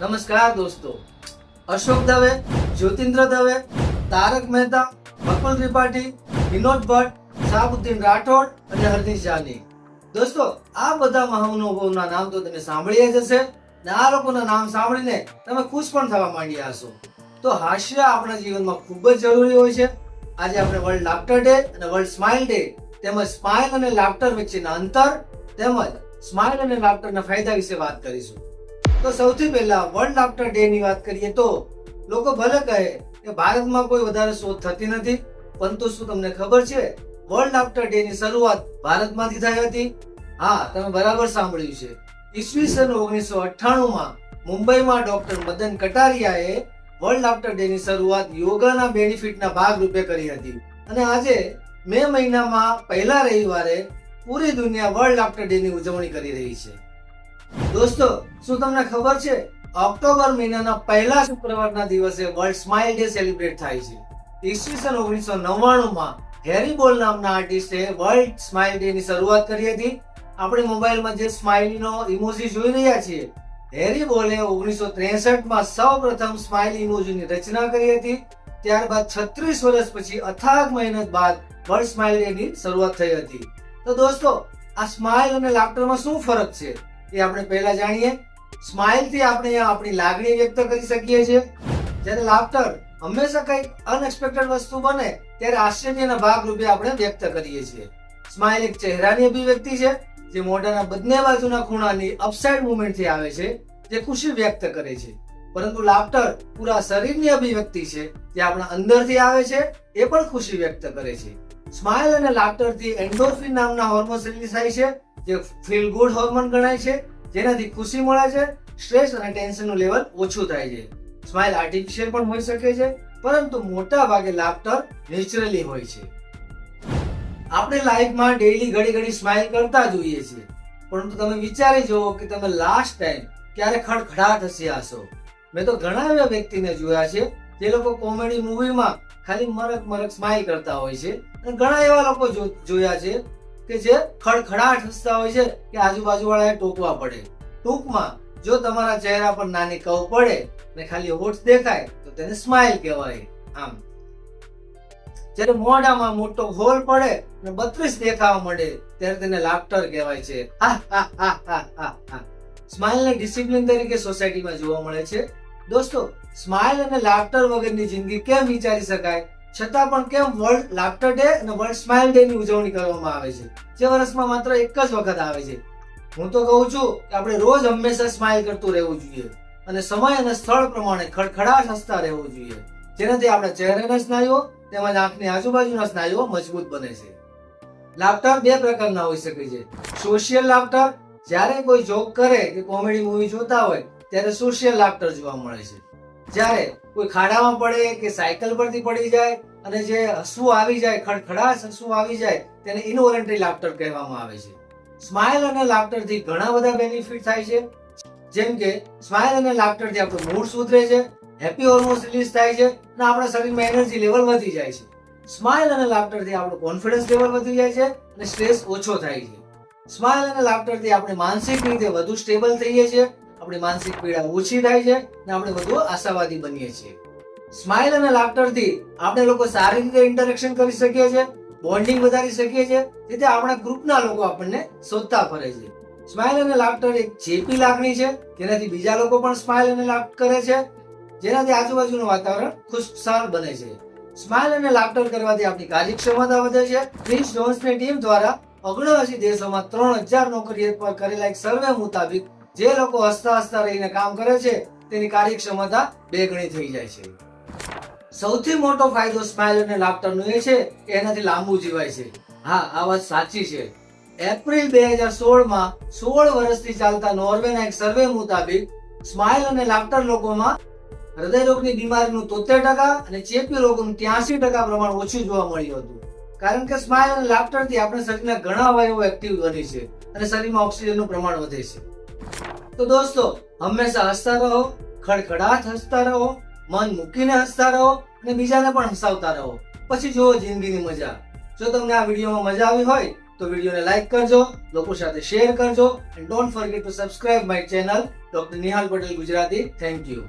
નમસ્કાર દોસ્તો. અશોક દવે, જ્યોતિન્દ્ર દવે, તારક મહેતા, બકુલ ત્રિપાઠી, વિનોદ ભટ્ટ, શાહબુદ્દીન રાઠોડ અને હરદીશ જાની. દોસ્તો, આ બધા મહાનુભાવોના નામ તો તમે સાંભળ્યા જ હશે ને આ લોકોના નામ સાંભળીને તમે ખુશ પણ થવા માંડ્યા હશો. તો હાસ્ય આપણા જીવનમાં ખૂબ જ જરૂરી હોય છે. આજે આપણે વર્લ્ડ લાફ્ટર ડે અને વર્લ્ડ સ્માઇલ ડે તેમજ સ્માઇલ અને લાફ્ટર વચ્ચેના અંતર તેમજ સ્માઇલ અને લાફ્ટરના ફાયદા વિશે વાત કરીશું. તો સૌથી પહેલા વર્લ્ડ લાફ્ટર ડે ની વાત કરીએ તો લોકો ભલે કહે કે ભારતમાં કોઈ વધારે શોધ થતી નથી, પરંતુ શું તમને ખબર છે? વર્લ્ડ લાફ્ટર ડે ની શરૂઆત ભારતમાંથી થઈ હતી. હા, તમે બરાબર સાંભળ્યું છે. ઈસવીસન ઓગણીસો અઠ્ઠાણું માં મુંબઈમાં ડોક્ટર મદન કટારિયાએ વર્લ્ડ લાફ્ટર ડે ની શરૂઆત યોગાના બેનિફિટના ભાગ રૂપે કરી હતી. અને આજે મે મહિનામાં પહેલા રવિવારે પૂરી દુનિયા વર્લ્ડ લાફ્ટર ડે ની ઉજવણી કરી રહી છે. દોસ્તો, શું તમને ખબર છે? ઓક્ટોબર મહિનાના પહેલા શુક્રવારના દિવસે વર્લ્ડ સ્માઇલ ડે સેલિબ્રેટ થાય છે. ઈસવીસન ઓગણીસો નવ્વાણુંમાં હેરી બોલ નામના આર્ટિસ્ટે વર્લ્ડ સ્માઇલ ડે ની શરૂઆત કરી હતી. આપણે મોબાઈલમાં જે સ્માઇલીનો ઇમોજી જોઈ રહ્યા છીએ હેરી બોલે ઓગણીસો ત્રેસઠમાં સૌ પ્રથમ સ્માઇલ ઇમોજીની રચના કરી હતી. ત્યારબાદ છત્રીસ વર્ષ પછી અથાગ મહેનત બાદ વર્લ્ડ સ્માઇલ ડે ની શરૂઆત થઈ હતી. તો દોસ્તો, આ સ્માઇલ અને લાફ્ટરમાં શું ફરક છે? એ આપણે પહેલા જાણીએ. સ્માઇલથી આપણે આપણી લાગણી વ્યક્ત કરી શકીએ છીએ. જ્યારે લાફ્ટર હંમેશા કંઈક અનએક્સપેક્ટેડ વસ્તુ બને, ત્યારે આશ્ચર્યના ભાગ રૂપે આપણે વ્યક્ત કરીએ છીએ. સ્માઇલ એક ચહેરાની અભિવ્યક્તિ છે, જે મોઢાના બંને બાજુના ખૂણાની અપસાઇડ મુવમેન્ટથી આવે છે, જે ખુશી વ્યક્ત કરે છે. પરંતુ લાફ્ટર પૂરા શરીરની અભિવ્યક્તિ છે, જે આપણા અંદરથી આવે છે, એ પણ ખુશી વ્યક્ત કરે છે. સ્માઇલ અને લાફ્ટરથી એન્ડોર્ફિન નામના હોર્મોન રિલીઝ થાય છે જે ફીલ ગુડ હોર્મોન ગણાય છે, જેનાથી ખુશી મળે છે સ્ટ્રેસ અને ટેન્શનનું લેવલ ઓછું થાય છે. સ્માઇલ આર્ટિફિશિયલ પણ હોઈ શકે છે, પરંતુ મોટા ભાગે લાફ્ટર નેચરલી હોય છે. આપણે લાઈફમાં ડેઈલી ઘડી ઘડી સ્માઇલ કરતા જોઈએ છીએ. પરંતુ તમે વિચારી જુઓ કે તમે લાસ્ટ ટાઈમ ક્યારે ખડખડાટ હસી હશો. મેં તો ઘણા એવા વ્યક્તિને જોયા છે, જે લોકો કોમેડી મૂવીમાં ખાલી મરક મરક સ્માઇલ કરતા હોય છે. અને ઘણા એવા લોકો જોયા છે કે જે ખડખડાટ હસતા હોય છે કે આજુબાજુ વાળા ટોકવા પડે. ટૂંકમાં, જો તમારા ચહેરા પર નાની કવ પડે ને ખાલી હોઠ દેખાય, તો તેને સ્માઇલ કહેવાય. આમ. જ્યારે મોઢામાં મોટો હોલ પડે અને બત્રીસ દેખાવા મળે ત્યારે તેને લાફ્ટર કહેવાય છે. સ્માઇલ ને ડિસિપ્લિન તરીકે સોસાયટીમાં જોવા મળે છે. દોસ્તો સ્માઇલ અને લાફ્ટર વગરની જિંદગી કેમ વિચારી શકાય? છતાં પણ કેમ વર્લ્ડ લાફ્ટર ડે અને વર્લ્ડ સ્માઇલ ડે ની ઉજવણી કરવામાં આવે છે? જે વર્ષમાં માત્ર એક જ વખત આવે છે. હું તો કહું છું કે આપણે રોજ હંમેશા સ્માઇલ કરતું રહેવું જોઈએ અને સમય અને સ્થળ પ્રમાણે ખડખડાટ હસતા રહેવું જોઈએ. જેનાથી આપણા ચહેરાના સ્નાયુઓ તેમજ આંખની આજુબાજુના સ્નાયુઓ મજબૂત બને છે. લાફ્ટર બે પ્રકારના હોઈ શકે છે. સોશિયલ લાફ્ટર જ્યારે કોઈ જોક કરે કે કોમેડી મૂવી જોતા હોય, ત્યારે સોશિયલ લાફ્ટર જોવા મળે છે. જ્યારે કોઈ ખાડામાં પડે કે સાયકલ પરથી પડી જાય અને જે હસવું આવી જાય ખડખડાશ હસવું આવી જાય, તેને ઇનવોલન્ટરી લાફ્ટર કહેવામાં આવે છે. સ્માઇલ અને લાફ્ટરથી ઘણા બધા બેનિફિટ થાય છે. જેમ કે સ્માઇલ અને લાફ્ટરથી આપણું મૂડ સુધરે છે હેપી હોર્મોન્સ રિલીઝ થાય છે અને આપણા શરીરમાં એનર્જી લેવલ વધી જાય છે. સ્માઇલ અને લાફ્ટરથી આપણું કોન્ફિડન્સ લેવલ વધી જાય છે અને સ્ટ્રેસ ઓછો થાય છે. સ્માઇલ અને લાફ્ટરથી આપણે માનસિક રીતે વધુ સ્ટેબલ થઈએ છીએ આપણી માનસિક પીડા ઓછી થાય છે અને આપણે વધુ આશાવાદી બનીએ છીએ. સ્માઇલ અને લાફ્ટરથી આપણે લોકો સારી રીતે ઇન્ટરેક્શન કરી શકીએ છીએ બોન્ડિંગ વધારી શકીએ છીએ, જેથી આપણા ગ્રુપના લોકો આપણને શોધતા ફરે છે. સ્માઇલ અને લાફ્ટર એક ચેપી લાગણી છે, જેનાથી બીજા લોકો પણ સ્માઇલ અને લાફ્ટ કરે છે, જેનાથી આજુબાજુનું વાતાવરણ ખુશાલ બને છે. સ્માઇલ અને લાફ્ટર કરવાથી આપણી કાર્યક્ષમતા વધે છે. ક્રિસ જોન્સની ટીમ દ્વારા ઓગણએસી દેશોમાં ત્રણ હજાર નોકરીઓ પર કરેલા એક સર્વે મુતાબિક જે લોકો હસતા હસતા રહીને કામ કરે છે, તેની કાર્યક્ષમતા બે ગણી થઈ જાય છે. સૌથી મોટો ફાયદો સ્માઇલ અને લાફ્ટરનો એ છે કે એનાથી લાંબુ જીવાય છે. હા, આ વાત સાચી છે. એપ્રિલ બે હજાર સોળમાં સોળ વર્ષથી ચાલતા નોર્વેના એક સર્વે મુતાબિક સ્માઇલ અને લાફ્ટર લોકોમાં હૃદયરોગની બીમારીનું તોતેર ટકા અને ચેપી રોગોનું ત્યાસી ટકા પ્રમાણ ઓછું જોવા મળ્યું હતું. કારણ કે સ્માઇલ અને લાફ્ટરથી આપણે શરીરના ઘણા અવયવો એક્ટિવ બને છે અને શરીરમાં ઓક્સિજનનું પ્રમાણ વધે છે. તો દોસ્તો, હંમેશા હસતા રહો, ખડખડાટ હસતા રહો, મન મૂકીને હસતા રહો અને બીજાને પણ હસાવતા રહો. પછી જુઓ જિંદગીની મજા. જો તમને આ વિડીયોમાં મજા આવી હોય, તો વિડીયોને લાઈક કરજો, લોકો સાથે શેર કરજો and don't forget to subscribe my channel doctor Nihal Patel Gujarati thank you